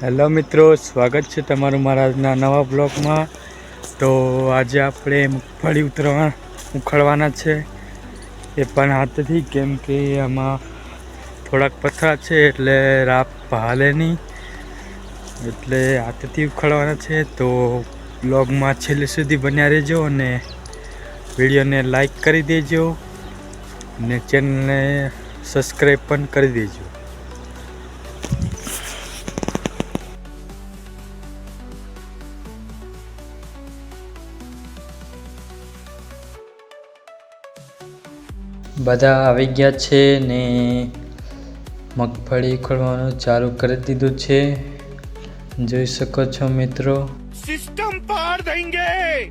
Hello મિત્રો, સ્વાગત છે તમારું મારા નવા બ્લોગમાં. તો આજે આપણે મગફળી ઉતરવા ઉખડવાના છે. એ પણ હાથથી, કેમ કે આમાં થોડાક પથરા છે, એટલે રાપ હાલે નહીં. એટલે હાથથી ઉખડવાના છે. તો બ્લોગમાં છેલ્લે સુધી બન્યા રહેજો અને વિડીયોને લાઈક કરી દેજો અને ચેનલને સબસ્ક્રાઈબ પણ કરી દેજો. બધા આવી ગયા છે ને મગફળી ખોલવાનું ચાલુ કરી દીધું છે. જોઈ શકો છો મિત્રો. સિસ્ટમ પાર દેંગે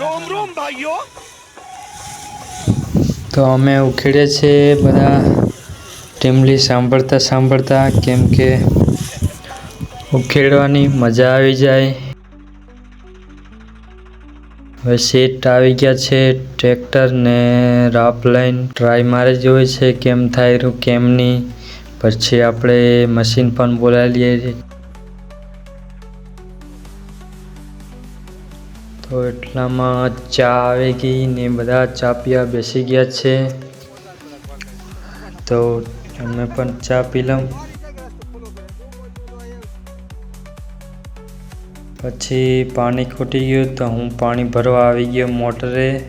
રોમ રોમ ભાઈઓ. તો અમે ઉખેડે છે બધા. ટીમલી સાંભળતા સાંભળતા કેમ કે ઉખેડવાની મજા આવી જાય. હવે સીટ આવી ગયા છે ટ્રેક્ટર ને રાપ લાઈન ટ્રાય મારે જ હોય છે કેમ થાય કેમ નહીં. પછી આપણે મશીન પણ બોલાવી લઈએ તો એટલામાં ચા આવી ગઈ ને બધા ચા પીવા બેસી ગયા છે. તો અમે પણ ચા પી લઉં. પછી પાણી ખૂટી ગયું તો હું પાણી ભરવા આવી ગયો મોટરે.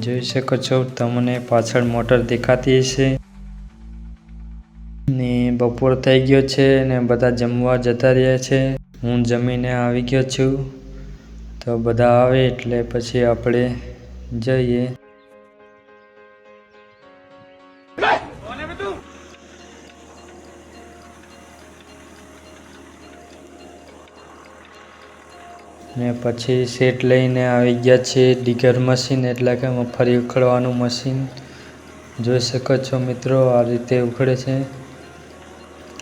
જોઈ શકો છો, તમને પાછળ મોટર દેખાતી હશે. ને બપોર થઈ ગયો છે ને બધા જમવા જતા રહ્યા છે. હું જમીને આવી ગયો છું. તો બધા આવે એટલે પછી આપણે જઈએ. ને પછી સેટ લઈને આવી ગયા છે ડીગર મશીન, એટલે કે મગફળી ઉખડવાનું મશીન. જોઈ શકો છો મિત્રો, આ રીતે ઉખડે છે.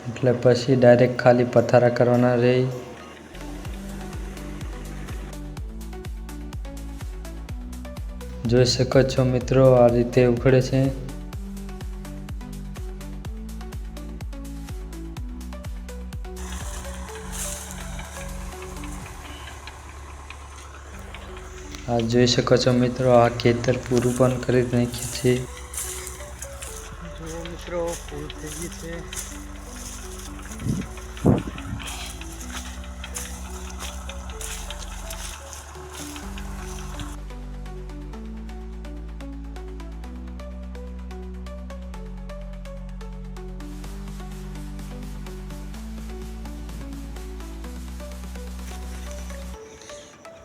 એટલે પછી ડાયરેક્ટ ખાલી પથારા કરવાના રહે જોઈ શકો છો મિત્રો, આ રીતે ઉખડે છે. આ જોઈ શકો છો મિત્રો, આ ખેતર પૂરું પણ કરી નાખ્યું છે. મિત્રો, પૂરું થઈ ગયું છે.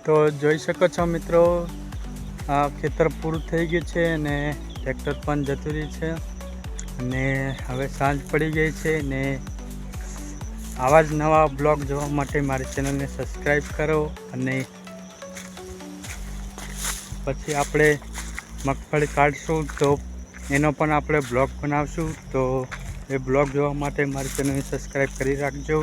તો જોઈ શકો છો મિત્રો, આ ખેતર પૂરું થઈ ગયું છે અને ટ્રેક્ટર પણ જતું છે. અને હવે સાંજ પડી ગઈ છે ને આવા જ નવા બ્લોગ જોવા માટે મારી ચેનલને સબસ્ક્રાઈબ કરો અને પછી આપણે મગફળી કાઢશું તો એનો પણ આપણે બ્લોગ બનાવશું. તો એ બ્લોગ જોવા માટે મારી ચેનલને સબસ્ક્રાઈબ કરી રાખજો.